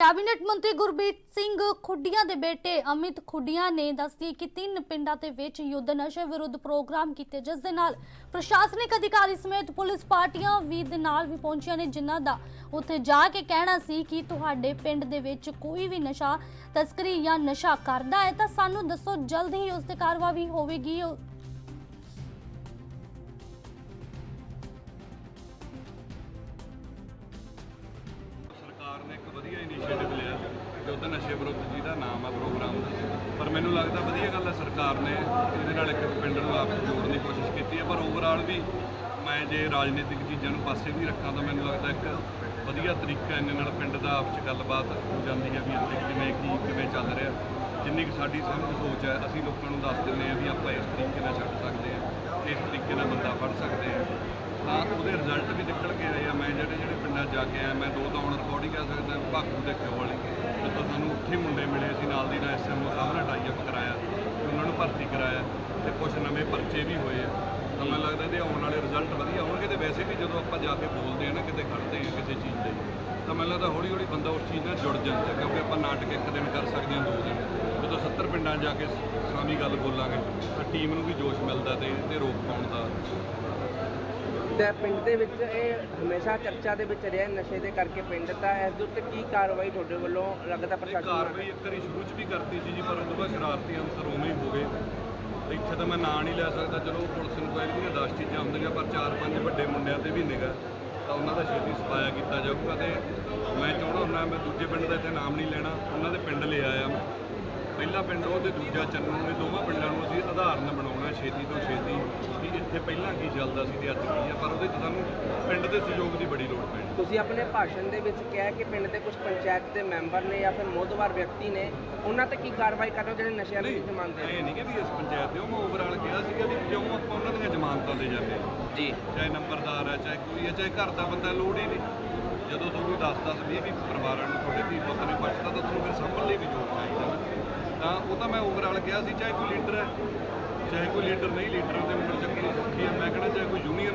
Cabinet ਮੰਤਰੀ ਗੁਰਬੀਰ ਸਿੰਘ ਖੁੱਡੀਆਂ ਦੇ ਬੇਟੇ ਅਮਿਤ ਖੁੱਡੀਆਂ ਨੇ ਦੱਸੀ ਕਿ ਤਿੰਨ ਪਿੰਡਾਂ ਦੇ ਵਿੱਚ ਯੁੱਧ ਨਸ਼ੇ ਵਿਰੁੱਧ ਪ੍ਰੋਗਰਾਮ ਕੀਤੇ, ਜਿਸ ਦੇ ਨਾਲ ਪ੍ਰਸ਼ਾਸਨਿਕ ਅਧਿਕਾਰੀ ਸਮੇਤ ਪੁਲਿਸ ਪਾਰਟੀਆਂ ਵੀ ਦੇ ਨਾਲ ਵੀ ਪਹੁੰਚੀਆਂ ਨੇ, ਜਿਨ੍ਹਾਂ ਦਾ ਉੱਥੇ ਜਾ ਕੇ ਕਹਿਣਾ ਸੀ ਕਿ ਤੁਹਾਡੇ ਪਿੰਡ ਦੇ ਵਿੱਚ ਕੋਈ ਵੀ ਨਸ਼ਾ ਤਸਕਰੀ ਜਾਂ ਨਸ਼ਾ ਕਰਦਾ ਹੈ, ਤਾਂ ਸਾਨੂੰ ਦੱਸੋ, ਜਲਦ ਹੀ ਉਸ ਤੇ ਕਾਰਵਾਈ ਹੋਵੇਗੀ। ਸਰਕਾਰ ਨੇ ਇੱਕ ਵਧੀਆ ਇਨੀਸ਼ੀਏਟਿਵ ਲਿਆ ਯੁੱਧ ਨਸ਼ੇ ਵਿਰੁੱਧ ਜਿਹਦਾ ਨਾਮ ਆ ਪ੍ਰੋਗਰਾਮ ਦਾ। ਪਰ ਮੈਨੂੰ ਲੱਗਦਾ ਵਧੀਆ ਗੱਲ ਹੈ ਸਰਕਾਰ ਨੇ ਇਹਦੇ ਨਾਲ ਇੱਕ ਪਿੰਡ ਨੂੰ ਆਪ ਜੋੜਨ ਦੀ ਕੋਸ਼ਿਸ਼ ਕੀਤੀ ਹੈ ਪਰ ਓਵਰਆਲ ਵੀ ਮੈਂ ਜੇ ਰਾਜਨੀਤਿਕ ਚੀਜ਼ਾਂ ਨੂੰ ਪਾਸੇ ਵੀ ਰੱਖਾਂ ਤਾਂ ਮੈਨੂੰ ਲੱਗਦਾ ਇੱਕ ਵਧੀਆ ਤਰੀਕਾ ਇਹਨਾਂ ਨਾਲ ਪਿੰਡ ਦਾ ਆਪਸ 'ਚ ਗੱਲਬਾਤ ਹੋ ਜਾਂਦੀ ਹੈ ਵੀ ਇੱਥੇ ਕਿਵੇਂ ਕੀ, ਕਿਵੇਂ ਚੱਲ ਰਿਹਾ। ਜਿੰਨੀ ਕੁ ਸਾਡੀ ਸਮਝ ਸੋਚ ਹੈ ਅਸੀਂ ਲੋਕਾਂ ਨੂੰ ਦੱਸ ਦਿੰਦੇ ਹਾਂ ਵੀ ਆਪਾਂ ਇਸ ਤਰੀਕੇ ਨਾਲ ਛੱਡ ਸਕਦੇ ਹਾਂ ਇਸ ਤਰੀਕੇ ਨਾਲ ਬੰਦਾ ਫੜ ਸਕਦੇ ਹਾਂ ਤਾਂ ਉਹਦੇ ਰਿਜ਼ਲਟ ਵੀ ਨਿਕਲ ਕੇ ਮੈਂ ਜਿਹੜੇ ਜਿਹੜੇ ਪਿੰਡਾਂ 'ਚ ਜਾ ਕੇ ਆਇਆ, ਮੈਂ ਦੋ ਤਾਂ ਹੁਣ ਰਿਕਾਰਡ ਹੀ ਕਹਿ ਸਕਦਾ ਭਾਗੂ ਦੇ ਕਿਉਂ ਜਦੋਂ ਸਾਨੂੰ ਉੱਥੇ ਮੁੰਡੇ ਮਿਲੇ ਸੀ ਨਾਲ ਦੀ ਨਾਲ ਐਸਐਮਓ ਸਾਹਿਬ ਨਾਲ ਟਾਈ ਅਪ ਕਰਾਇਆ ਉਹਨਾਂ ਨੂੰ ਭਰਤੀ ਕਰਾਇਆ, ਤੇ ਕੁਝ ਨਵੇਂ ਪਰਚੇ ਵੀ ਹੋਏ ਆ। ਤਾਂ ਮੈਨੂੰ ਲੱਗਦਾ ਇਹਦੇ ਆਉਣ ਵਾਲੇ ਰਿਜ਼ਲਟ ਵਧੀਆ ਹੋਣਗੇ, ਤੇ ਵੈਸੇ ਵੀ ਜਦੋਂ ਆਪਾਂ ਜਾ ਕੇ ਬੋਲਦੇ ਆ ਨਾ, ਕਿਤੇ ਖੜਦੇ ਆ ਕਿਸੇ ਚੀਜ਼ ਦੇ, ਤਾਂ ਮੈਨੂੰ ਲੱਗਦਾ ਹੌਲੀ ਹੌਲੀ ਬੰਦਾ ਉਸ ਚੀਜ਼ ਨਾਲ ਜੁੜ ਜਾਂਦਾ, ਕਿਉਂਕਿ ਆਪਾਂ ਨਾਟਕ ਇੱਕ ਦਿਨ ਕਰ ਸਕਦੇ ਹਾਂ, ਦੋ ਦਿਨ। ਜਦੋਂ 70 ਪਿੰਡਾਂ 'ਚ ਜਾ ਕੇ ਸਾਮੀ ਗੱਲ ਬੋਲਾਂਗੇ, ਤਾਂ ਟੀਮ ਨੂੰ ਵੀ ਜੋਸ਼ ਮਿਲਦਾ ਤੇ ਤੇ ਰੋਕ ਪਾਉਣ ਦਾ। ਤੇ ਪਿੰਡ ਦੇ ਵਿੱਚ ਇਹ ਹਮੇਸ਼ਾ ਚਰਚਾ ਦੇ ਵਿੱਚ ਰਿਹਾ ਨਸ਼ੇ ਦੇ ਕਰਕੇ ਪਿੰਡ ਤਾਂ ਇਸ ਦੇ ਉੱਤੇ ਕੀ ਕਾਰਵਾਈ ਤੁਹਾਡੇ ਵੱਲੋਂ ਲੱਗਦਾ ਪ੍ਰਸ਼ਾਸਨ ਕਾਰਵਾਈ ਇੱਕ ਵਾਰੀ ਸ਼ੁਰੂ 'ਚ ਵੀ ਕਰਤੀ ਸੀ ਜੀ ਪਰ ਉਦੋਂ ਬਾਅਦ ਸ਼ਰਾਰਤੀ ਅਨਸਰ ਉਵੇਂ ਹੀ ਹੋ ਗਏ। ਇੱਥੇ ਤਾਂ ਮੈਂ ਨਾਂ ਨਹੀਂ ਲੈ ਸਕਦਾ ਚਲੋ ਪੁਲਿਸ ਇਨਕੁਆਇਰੀ ਦੀਆਂ 10 ਚੀਜ਼ਾਂ ਹੁੰਦੀਆਂ ਪਰ ਚਾਰ ਪੰਜ ਵੱਡੇ ਮੁੰਡਿਆਂ ਤੇ ਵੀ ਨਿਗਾ ਤਾਂ ਉਹਨਾਂ ਦਾ ਛੇਤੀ ਸਫਾਇਆ ਕੀਤਾ ਜਾਊਗਾ ਤੇ ਮੈਂ ਚਾਹੁੰਦਾ ਹੁੰਦਾ ਮੈਂ ਦੂਜੇ ਪਿੰਡ ਦਾ ਇੱਥੇ ਨਾਮ ਨਹੀਂ ਲੈਣਾ ਉਹਨਾਂ ਦੇ ਪਿੰਡ ਲੈ ਆਇਆ ਮੈਂ। ਪਹਿਲਾ ਪਿੰਡ ਉਹ ਤੇ ਦੂਜਾ ਚੰਨੂ ਨੇ ਦੋਵਾਂ ਪਿੰਡਾਂ ਨੂੰ ਅਸੀਂ ਉਦਾਹਰਨ ਬਣਾਉਣਾ ਛੇਤੀ ਤੋਂ ਛੇਤੀ। ਵੀ ਇੱਥੇ ਪਹਿਲਾਂ ਕੀ ਚੱਲਦਾ ਸੀ ਤੇ ਅੱਜ ਕੀ ਆ ਪਰ ਉਹਦੇ 'ਚ ਸਾਨੂੰ ਪਿੰਡ ਦੇ ਸਹਿਯੋਗ ਦੀ ਬੜੀ ਲੋੜ ਪੈਣੀ। ਤੁਸੀਂ ਆਪਣੇ ਭਾਸ਼ਣ ਦੇ ਵਿੱਚ ਕਿਹਾ ਕਿ ਪਿੰਡ ਦੇ ਕੁਝ ਪੰਚਾਇਤ ਦੇ ਮੈਂਬਰ ਨੇ ਜਾਂ ਫਿਰ ਮੋਦਵਾਰ ਵਿਅਕਤੀ ਨੇ ਉਹਨਾਂ ਤੇ ਕੀ ਕਾਰਵਾਈ ਕਰ ਜਿਹੜੇ ਨਸ਼ਿਆਂ ਦੇ ਵਿੱਚ ਮੰਨਦੇ ਨੇ? ਇਹ ਨਹੀਂ ਕਿ ਵੀ ਇਸ ਪੰਚਾਇਤ ਦੇ ਉਹ ਮੈਂ ਓਵਰਆਲ ਕਿਹਾ ਸੀਗਾ ਵੀ ਕਿਉਂ ਆਪਾਂ ਉਹਨਾਂ ਦੀਆਂ ਜ਼ਮਾਨਤਾਂ ਦੇ ਜਾਂਦੇ ਹਾਂ। ਜੀ। ਚਾਹੇ ਨੰਬਰਦਾਰ ਹੈ ਚਾਹੇ ਕੋਈ ਹੈ ਚਾਹੇ ਘਰ ਦਾ ਬੰਦਾ ਲੋੜ ਹੀ ਨਹੀਂ। ਜਦੋਂ ਤੁਹਾਨੂੰ 10 10 20 20 ਪਰਿਵਾਰਾਂ ਨੂੰ ਤੁਹਾਡੇ ਧੀ ਪੁੱਤ ਨੇ ਬਚਦਾ ਤਾਂ ਤੁਹਾਨੂੰ ਫਿਰ ਸੰਭਲ ਲਈ ਵੀ ਜੋਰ ਚਾਹੀਦਾ। ਤਾਂ ਉਹ ਤਾਂ ਮੈਂ ਓਵਰਆਲ ਕਿਹਾ ਸੀ ਚਾਹੇ ਕੋਈ ਲੀਡਰ ਹੈ ਚਾਹੇ ਕੋਈ ਲੀਡਰ ਨਹੀਂ, ਲੀਡਰਾਂ ਦੇ ਉਂਗਲ ਚੱਕਣੀ ਸੌਖੀ ਹੈ। ਮੈਂ ਕਹਿੰਦਾ ਚਾਹੇ ਕੋਈ ਯੂਨੀਅਨ